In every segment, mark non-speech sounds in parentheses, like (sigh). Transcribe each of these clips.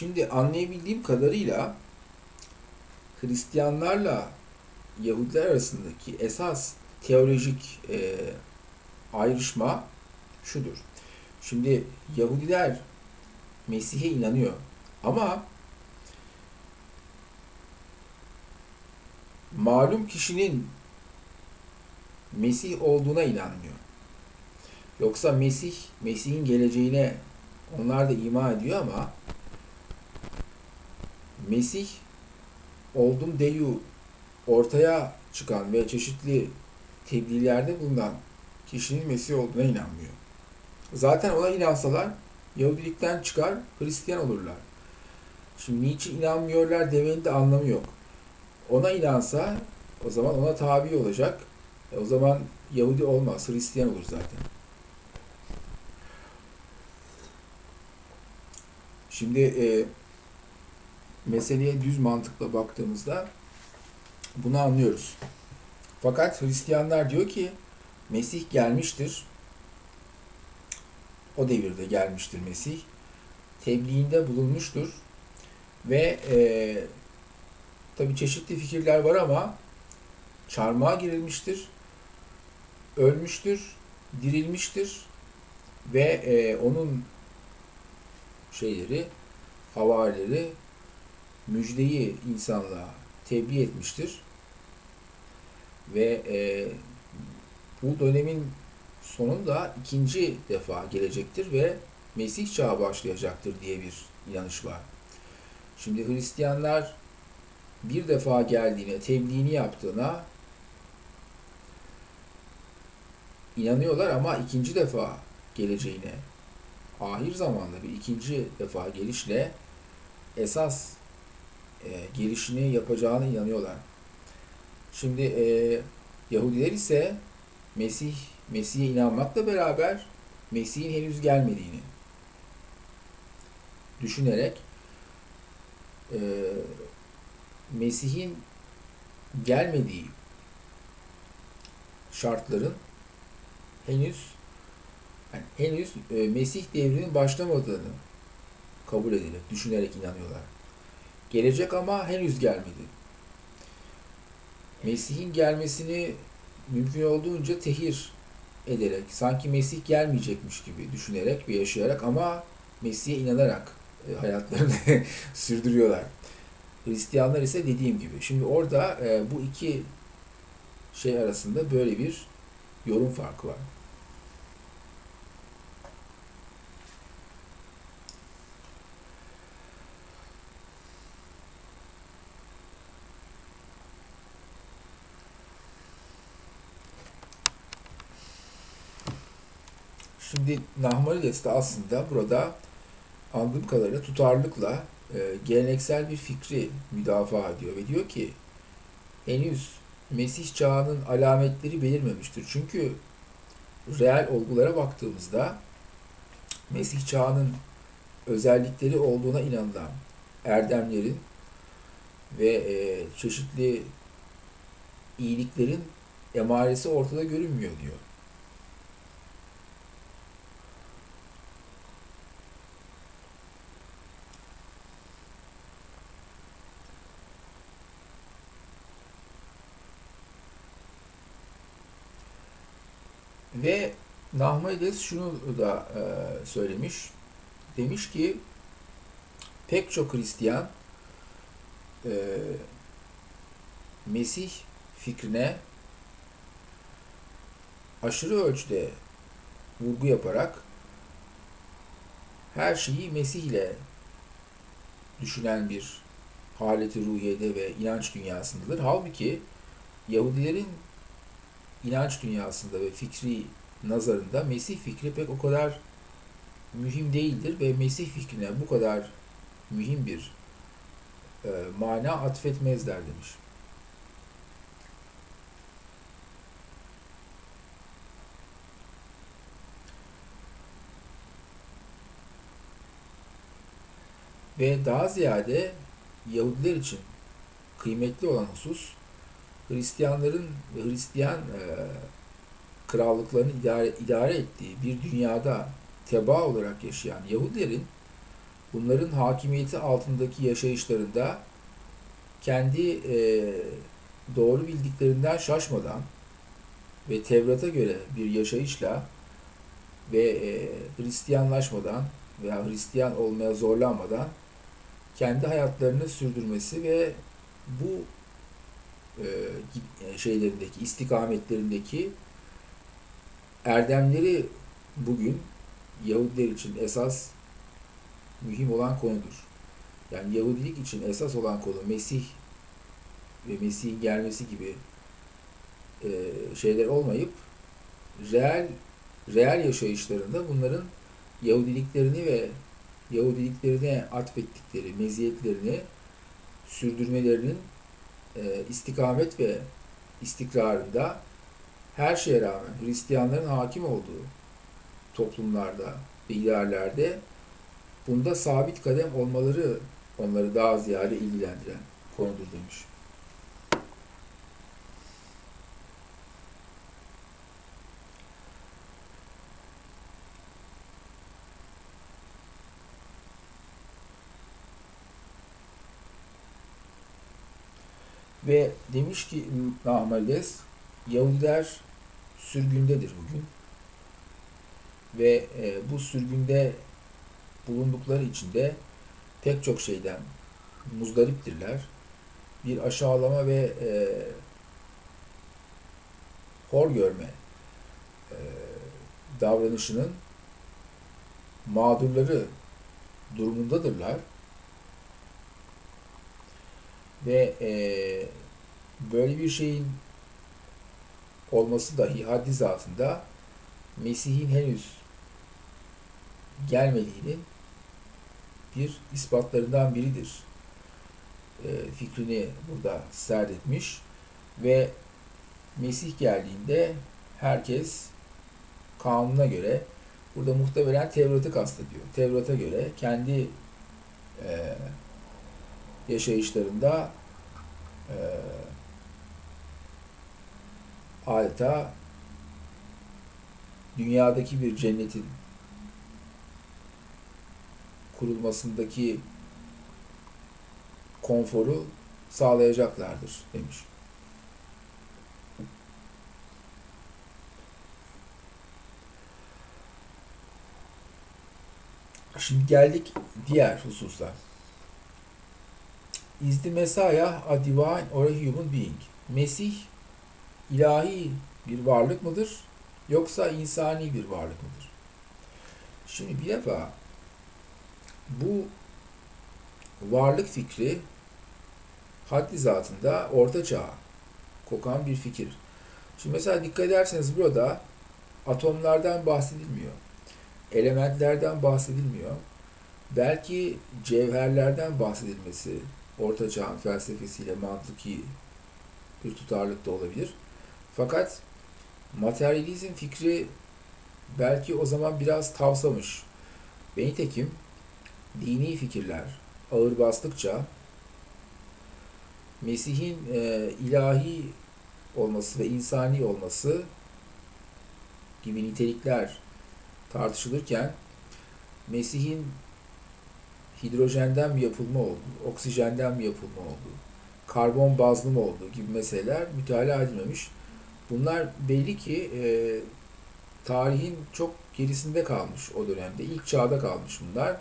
Şimdi anlayabildiğim kadarıyla Hristiyanlarla Yahudiler arasındaki esas teolojik e, ayrışma şudur. Şimdi Yahudiler Mesih'e inanıyor ama malum kişinin Mesih olduğuna inanmıyor. Yoksa Mesih, Mesih'in geleceğine onlar da iman ediyor ama Mesih oldum deyu ortaya çıkan ve çeşitli tebliğlerde bulunan kişinin Mesih olduğuna inanmıyor. Zaten ona inansalar Yahudilikten çıkar, Hristiyan olurlar. Şimdi niçin inanmıyorlar demenin de anlamı yok. Ona inansa o zaman ona tabi olacak. E o zaman Yahudi olmaz, Hristiyan olur zaten. Şimdi e, meseleye düz mantıkla baktığımızda bunu anlıyoruz. Fakat Hristiyanlar diyor ki Mesih gelmiştir. O devirde gelmiştir Mesih. Tebliğinde bulunmuştur. Ve e, tabi çeşitli fikirler var ama çarmıha girilmiştir. Ölmüştür. Dirilmiştir. Ve e, onun şeyleri, havarileri müjdeyi insanlığa tebliğ etmiştir. Ve e, bu dönemin sonunda ikinci defa gelecektir ve Mesih çağı başlayacaktır diye bir inanış var. Şimdi Hristiyanlar bir defa geldiğine, tebliğini yaptığına inanıyorlar ama ikinci defa geleceğine, ahir zamanda bir ikinci defa gelişle esas e, gelişini yapacağına inanıyorlar. Şimdi e, Yahudiler ise Mesih Mesih'e inanmakla beraber Mesih'in henüz gelmediğini düşünerek e, Mesih'in gelmediği şartların henüz yani henüz e, Mesih devrinin başlamadığını kabul ederek, düşünerek inanıyorlar. Gelecek ama henüz gelmedi. Mesih'in gelmesini mümkün olduğunca tehir ederek, sanki Mesih gelmeyecekmiş gibi düşünerek ve yaşayarak ama Mesih'e inanarak e, hayatlarını (laughs) sürdürüyorlar. Hristiyanlar ise dediğim gibi. Şimdi orada e, bu iki şey arasında böyle bir yorum farkı var. Şimdi Nahmanides de aslında burada anladığım kadarıyla tutarlılıkla e, geleneksel bir fikri müdafaa ediyor ve diyor ki henüz Mesih çağının alametleri belirmemiştir. Çünkü reel olgulara baktığımızda Mesih çağının özellikleri olduğuna inanılan erdemlerin ve e, çeşitli iyiliklerin emaresi ortada görünmüyor diyor. Ve Nahmanides şunu da e, söylemiş. Demiş ki pek çok Hristiyan e, Mesih fikrine aşırı ölçüde vurgu yaparak her şeyi Mesih ile düşünen bir haleti ruhiyede ve inanç dünyasındadır. Halbuki Yahudilerin inanç dünyasında ve fikri nazarında Mesih fikri pek o kadar mühim değildir ve Mesih fikrine bu kadar mühim bir e, mana atfetmezler demiş. Ve daha ziyade Yahudiler için kıymetli olan husus Hristiyanların ve Hristiyan e, krallıklarını idare, idare ettiği bir dünyada teba olarak yaşayan Yahudilerin bunların hakimiyeti altındaki yaşayışlarında kendi e, doğru bildiklerinden şaşmadan ve Tevrat'a göre bir yaşayışla ve e, Hristiyanlaşmadan veya Hristiyan olmaya zorlanmadan kendi hayatlarını sürdürmesi ve bu e, şeylerindeki, istikametlerindeki erdemleri bugün Yahudiler için esas mühim olan konudur. Yani Yahudilik için esas olan konu Mesih ve Mesih'in gelmesi gibi e, şeyler olmayıp reel reel yaşayışlarında bunların Yahudiliklerini ve Yahudiliklerine atfettikleri meziyetlerini sürdürmelerinin e, istikamet ve istikrarında her şeye rağmen Hristiyanların hakim olduğu toplumlarda ve ideallerde bunda sabit kadem olmaları onları daha ziyade ilgilendiren konudur demiş. Ve demiş ki Nahmalides, Yahudiler sürgündedir bugün. Ve e, bu sürgünde bulundukları için de pek çok şeyden muzdariptirler. Bir aşağılama ve e, hor görme e, davranışının mağdurları durumundadırlar. Ve e, böyle bir şeyin olması dahi haddi zatında Mesih'in henüz gelmediğinin bir ispatlarından biridir. E, fikrini burada serdetmiş ve Mesih geldiğinde herkes kanuna göre burada muhtemelen Tevrat'ı kastediyor. Tevrat'a göre kendi e, yaşayışlarında e, adeta dünyadaki bir cennetin kurulmasındaki konforu sağlayacaklardır demiş. Şimdi geldik diğer hususlar. Is the Messiah a divine or a human being? Mesih ilahi bir varlık mıdır yoksa insani bir varlık mıdır? Şimdi bir defa bu varlık fikri haddi zatında orta çağa kokan bir fikir. Şimdi mesela dikkat ederseniz burada atomlardan bahsedilmiyor. Elementlerden bahsedilmiyor. Belki cevherlerden bahsedilmesi orta çağın felsefesiyle mantıki bir tutarlık da olabilir. Fakat materyalizm fikri belki o zaman biraz tavsamış. Ve nitekim dini fikirler ağır bastıkça Mesih'in e, ilahi olması ve insani olması gibi nitelikler tartışılırken Mesih'in hidrojenden mi yapılma oldu, oksijenden mi yapılma oldu, karbon bazlı mı oldu gibi meseleler mütalaa edilmemiş. Bunlar belli ki e, tarihin çok gerisinde kalmış o dönemde. İlk çağda kalmış bunlar.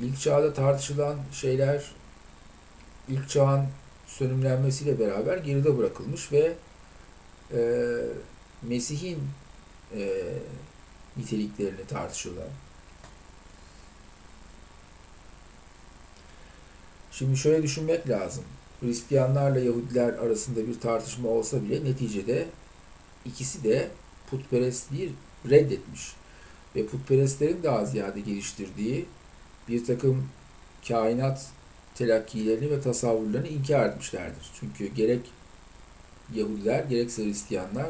İlk çağda tartışılan şeyler ilk çağın sönümlenmesiyle beraber geride bırakılmış ve e, Mesih'in e, niteliklerini tartışıyorlar. Şimdi şöyle düşünmek lazım. Hristiyanlarla Yahudiler arasında bir tartışma olsa bile neticede ikisi de putperestliği reddetmiş. Ve putperestlerin daha ziyade geliştirdiği bir takım kainat telakkilerini ve tasavvurlarını inkar etmişlerdir. Çünkü gerek Yahudiler gerekse Hristiyanlar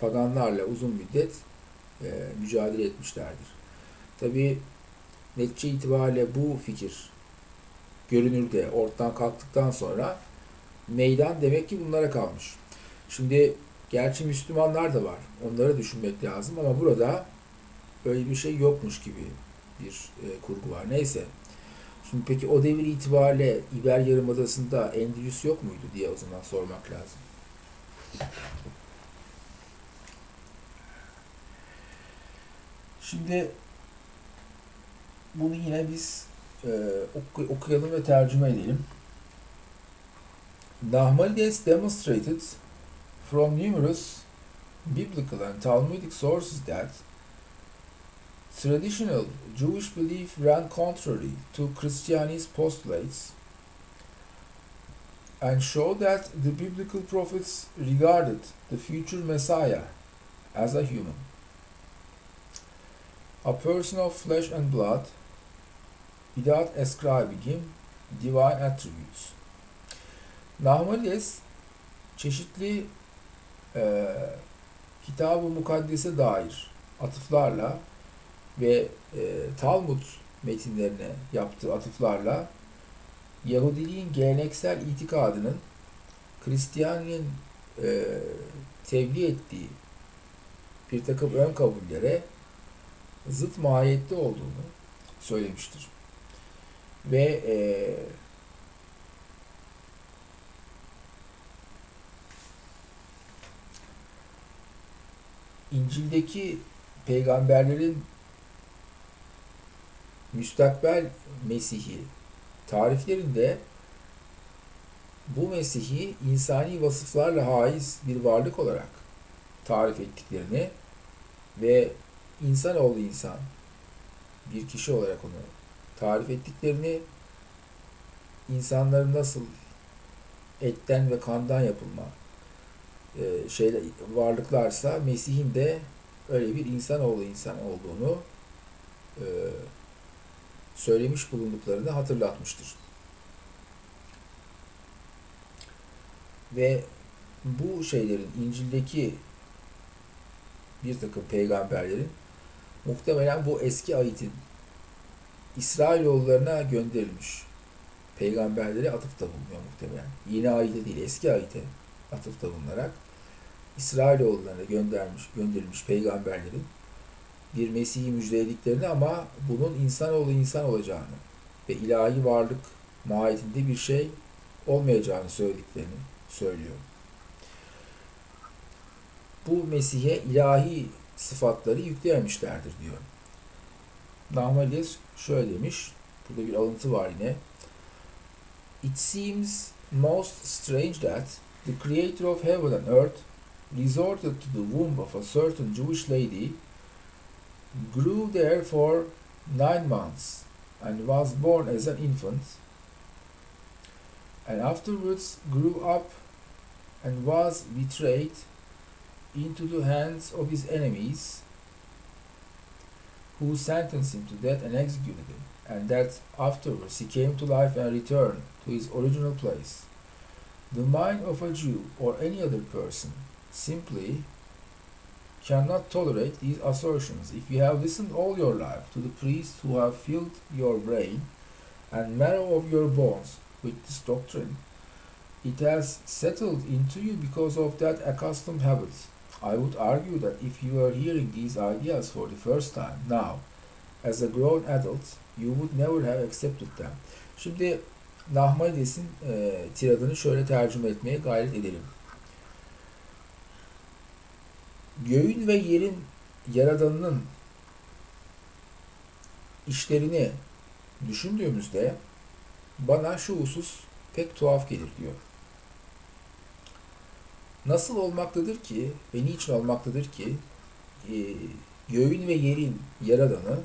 paganlarla uzun müddet e, mücadele etmişlerdir. Tabi netice itibariyle bu fikir görünürde ortadan kalktıktan sonra meydan demek ki bunlara kalmış. Şimdi gerçi Müslümanlar da var. Onları düşünmek lazım ama burada öyle bir şey yokmuş gibi bir e, kurgu var. Neyse. Şimdi peki o devir itibariyle İber Yarımadası'nda Endülüs yok muydu diye o zaman sormak lazım. Şimdi bunu yine biz e, oku- okuyalım ve tercüme edelim. Demonstrated from numerous biblical and Talmudic sources that traditional Jewish belief ran contrary to Christianity's postulates and showed that the biblical prophets regarded the future Messiah as a human, a person of flesh and blood, without ascribing him divine attributes. Nahmanides çeşitli e, kitab-ı mukaddese dair atıflarla ve e, Talmud metinlerine yaptığı atıflarla Yahudiliğin geleneksel itikadının Hristiyanlığın e, tebliğ ettiği bir takım ön kabullere zıt mahiyette olduğunu söylemiştir. Ve e, İncil'deki peygamberlerin müstakbel Mesih'i tariflerinde bu Mesih'i insani vasıflarla haiz bir varlık olarak tarif ettiklerini ve insanoğlu insan bir kişi olarak onu tarif ettiklerini insanların nasıl etten ve kandan yapılma e, şeyler varlıklarsa Mesih'in de öyle bir insanoğlu insan olduğunu e, söylemiş bulunduklarını hatırlatmıştır. Ve bu şeylerin İncil'deki bir takım peygamberlerin muhtemelen bu eski ayetin İsrailoğullarına gönderilmiş peygamberlere atıfta bulunuyor muhtemelen. Yeni ayete değil eski ayete atıfta bulunarak İsrailoğullarına göndermiş, gönderilmiş peygamberlerin bir Mesih'i müjdelediklerini ama bunun insanoğlu insan olacağını ve ilahi varlık mahiyetinde bir şey olmayacağını söylediklerini söylüyor. Bu Mesih'e ilahi sıfatları yüklememişlerdir diyor. Nahmanides şöyle demiş, burada bir alıntı var yine. It seems most strange that the creator of heaven and earth resorted to the womb of a certain Jewish lady grew there for nine months and was born as an infant, and afterwards grew up and was betrayed into the hands of his enemies, who sentenced him to death and executed him, and that afterwards he came to life and returned to his original place. The mind of a Jew or any other person simply cannot tolerate these assertions. If you have listened all your life to the priests who have filled your brain and marrow of your bones with this doctrine, it has settled into you because of that accustomed habit. I would argue that if you are hearing these ideas for the first time now, as a grown adult, you would never have accepted them. Şimdi Nahmanides'in e, tiradını şöyle tercüme etmeye gayret edelim. göğün ve yerin yaradanının işlerini düşündüğümüzde bana şu husus pek tuhaf gelir diyor. Nasıl olmaktadır ki ve niçin olmaktadır ki e, göğün ve yerin yaradanı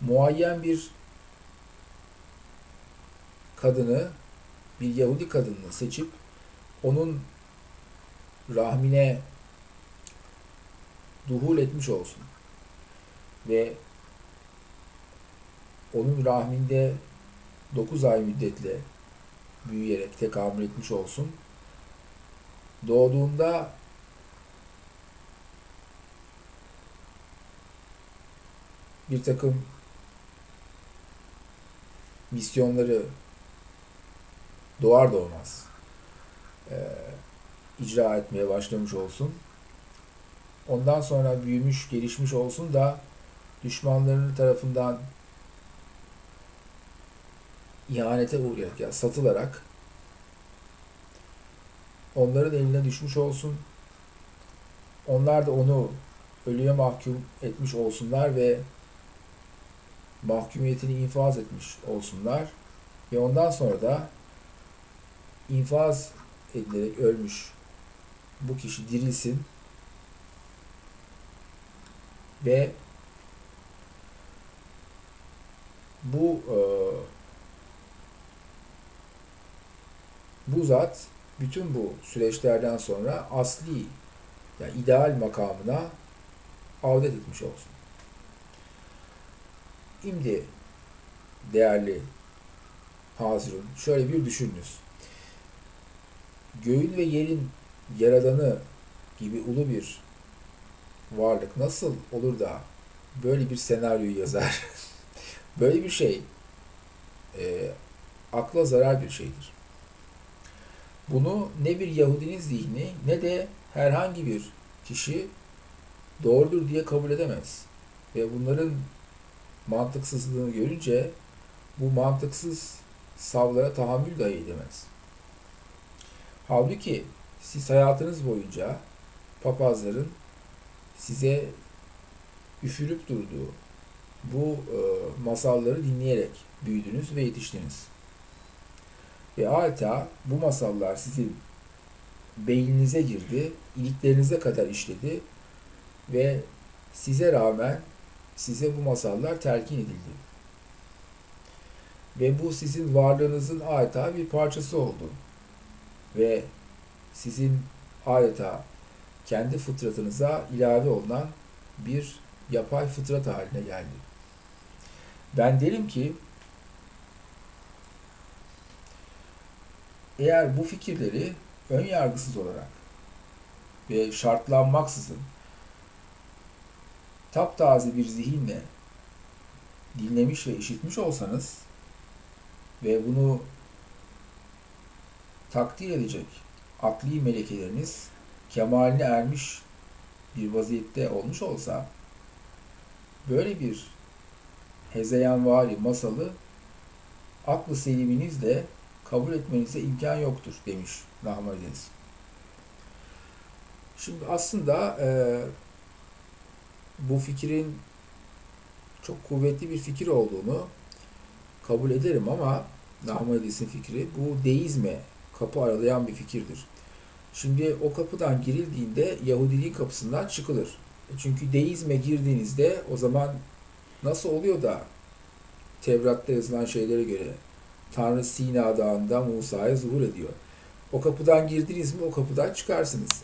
muayyen bir kadını, bir Yahudi kadını seçip onun rahmine duhul etmiş olsun. Ve onun rahminde 9 ay müddetle büyüyerek tekamül etmiş olsun. Doğduğunda bir takım misyonları doğar doğmaz e, icra etmeye başlamış olsun. Ondan sonra büyümüş, gelişmiş olsun da düşmanlarının tarafından ihanete uğrayarak, yani satılarak onların eline düşmüş olsun. Onlar da onu ölüye mahkum etmiş olsunlar ve mahkumiyetini infaz etmiş olsunlar. Ve ondan sonra da infaz edilerek ölmüş bu kişi dirilsin ve bu e, bu zat bütün bu süreçlerden sonra asli yani ideal makamına avdet etmiş olsun. Şimdi değerli Hazirun şöyle bir düşününüz. Göğün ve yerin yaradanı gibi ulu bir varlık nasıl olur da böyle bir senaryoyu yazar? (laughs) böyle bir şey e, akla zarar bir şeydir. Bunu ne bir Yahudinin zihni ne de herhangi bir kişi doğrudur diye kabul edemez. Ve bunların mantıksızlığını görünce bu mantıksız savlara tahammül dahi edemez. Halbuki siz hayatınız boyunca papazların size üfürüp durduğu bu e, masalları dinleyerek büyüdünüz ve yetiştiniz. Ve adeta bu masallar sizin beyninize girdi, iliklerinize kadar işledi ve size rağmen size bu masallar telkin edildi. Ve bu sizin varlığınızın adeta bir parçası oldu. Ve sizin adeta kendi fıtratınıza ilave olunan bir yapay fıtrat haline geldi. Ben derim ki eğer bu fikirleri ön yargısız olarak ve şartlanmaksızın taptaze bir zihinle dinlemiş ve işitmiş olsanız ve bunu takdir edecek akli melekeleriniz kemaline ermiş bir vaziyette olmuş olsa böyle bir hezeyanvari masalı aklı seliminizle kabul etmenize imkan yoktur demiş Nahmanides. Şimdi aslında e, bu fikrin çok kuvvetli bir fikir olduğunu kabul ederim ama Nahmanides'in fikri bu deizme kapı aralayan bir fikirdir. Şimdi o kapıdan girildiğinde Yahudiliğin kapısından çıkılır. E Çünkü deizme girdiğinizde o zaman nasıl oluyor da Tevrat'ta yazılan şeylere göre Tanrı Sina Dağı'nda Musa'ya zuhur ediyor. O kapıdan girdiniz mi o kapıdan çıkarsınız.